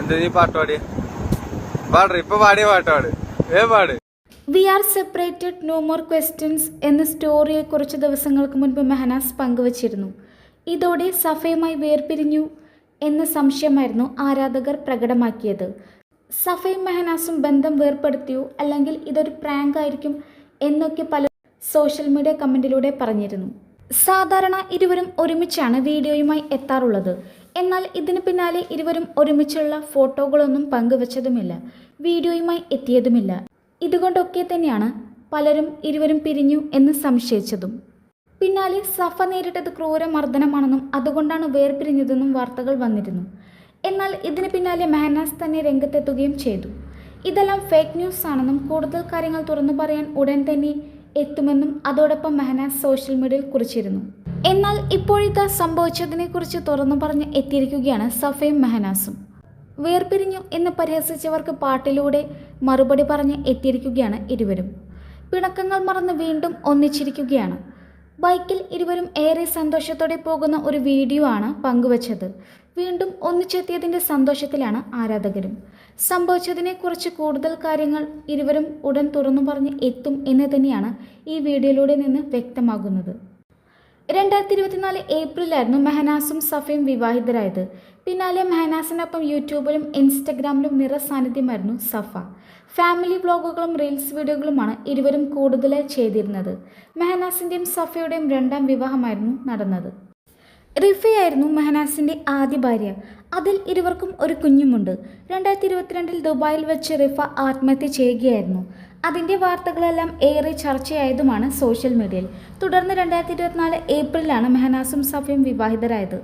എന്ത് നീ പാട്ട് പാടിയ? പാട് ഇപ്പൊ പാടിയ പാട്ട് പാട്. ഏ പാട്. We are separated no more questions എന്ന സ്റ്റോറിയെ കുറച്ച് ദിവസങ്ങൾക്ക് മുൻപ് മെഹനാസ് പങ്കുവച്ചിരുന്നു. ഇതോടെ സഫയുമായി വേർപിരിഞ്ഞു എന്ന സംശയമായിരുന്നു ആരാധകർ പ്രകടമാക്കിയത്. സഫയും മെഹനാസും ബന്ധം വേർപ്പെടുത്തിയോ? അല്ലെങ്കിൽ ഇതൊരു പ്രാങ്ക് ആയിരിക്കും എന്നൊക്കെ പല സോഷ്യൽ മീഡിയ കമന്റിലൂടെ പറഞ്ഞിരുന്നു. സാധാരണ ഇരുവരും ഒരുമിച്ചാണ് വീഡിയോയുമായി എത്താറുള്ളത്. എന്നാൽ ഇതിന് പിന്നാലെ ഇരുവരും ഒരുമിച്ചുള്ള ഫോട്ടോകളൊന്നും പങ്കുവച്ചതുമില്ല വീഡിയോയുമായി എത്തിയതുമില്ല. ഇതുകൊണ്ടൊക്കെ തന്നെയാണ് പലരും ഇരുവരും പിരിഞ്ഞു എന്ന് സംശയിച്ചതും. പിന്നാലെ സഫ നേരിട്ടത് ക്രൂര മർദ്ദനമാണെന്നും അതുകൊണ്ടാണ് വേർപിരിഞ്ഞതെന്നും വാർത്തകൾ വന്നിരുന്നു. എന്നാൽ ഇതിന് പിന്നാലെ മെഹനാസ് തന്നെ രംഗത്തെത്തുകയും ചെയ്തു. ഇതെല്ലാം ഫേക്ക് ന്യൂസ് ആണെന്നും കൂടുതൽ കാര്യങ്ങൾ തുറന്നു പറയാൻ ഉടൻ തന്നെ എത്തുമെന്നും അതോടൊപ്പം മെഹനാസ് സോഷ്യൽ മീഡിയയിൽ കുറിച്ചിരുന്നു. എന്നാൽ ഇപ്പോഴിതാ സംഭവിച്ചതിനെക്കുറിച്ച് തുറന്നു പറഞ്ഞ് എത്തിയിരിക്കുകയാണ് സഫയും മെഹനാസും. വേർപിരിഞ്ഞു എന്ന് പരിഹസിച്ചവർക്ക് പാട്ടിലൂടെ മറുപടി പറഞ്ഞ് എത്തിയിരിക്കുകയാണ് ഇരുവരും. പിണക്കങ്ങൾ മറന്ന് വീണ്ടും ഒന്നിച്ചിരിക്കുകയാണ്. ബൈക്കിൽ ഇരുവരും ഏറെ സന്തോഷത്തോടെ പോകുന്ന ഒരു വീഡിയോ ആണ് പങ്കുവച്ചത്. വീണ്ടും ഒന്നിച്ചെത്തിയതിന്റെ സന്തോഷത്തിലാണ് ആരാധകരും. സംഭവിച്ചതിനെക്കുറിച്ച് കൂടുതൽ കാര്യങ്ങൾ ഇരുവരും ഉടൻ തുറന്നു പറഞ്ഞ് എത്തും എന്ന് തന്നെയാണ് ഈ വീഡിയോയിലൂടെ നിന്ന് വ്യക്തമാകുന്നത്. രണ്ടായിരത്തി ഇരുപത്തിനാല് ഏപ്രിലായിരുന്നു മെഹനാസും സഫയും വിവാഹിതരായത്. പിന്നാലെ മെഹനാസിനൊപ്പം യൂട്യൂബിലും ഇൻസ്റ്റഗ്രാമിലും നിറ സാന്നിധ്യമായിരുന്നു സഫ. ഫാമിലി വ്ളോഗുകളും റീൽസ് വീഡിയോകളുമാണ് ഇരുവരും കൂടുതലായി ചെയ്തിരുന്നത്. മെഹനാസിന്റെയും സഫയുടെയും രണ്ടാം വിവാഹമായിരുന്നു നടന്നത്. റിഫയായിരുന്നു മെഹനാസിന്റെ ആദ്യ ഭാര്യ. അതിൽ ഇരുവർക്കും ഒരു കുഞ്ഞുമുണ്ട്. രണ്ടായിരത്തി ഇരുപത്തിരണ്ടിൽ ദുബായിൽ വെച്ച് റിഫ ആത്മഹത്യ ചെയ്യുകയായിരുന്നു. അതിന്റെ വാർത്തകളെല്ലാം ഏറെ ചർച്ചയായതുമാണ് സോഷ്യൽ മീഡിയയിൽ. തുടർന്ന് രണ്ടായിരത്തി ഇരുപത്തിനാല് ഏപ്രിലാണ് മെഹനാസും സഫയും വിവാഹിതരായത്.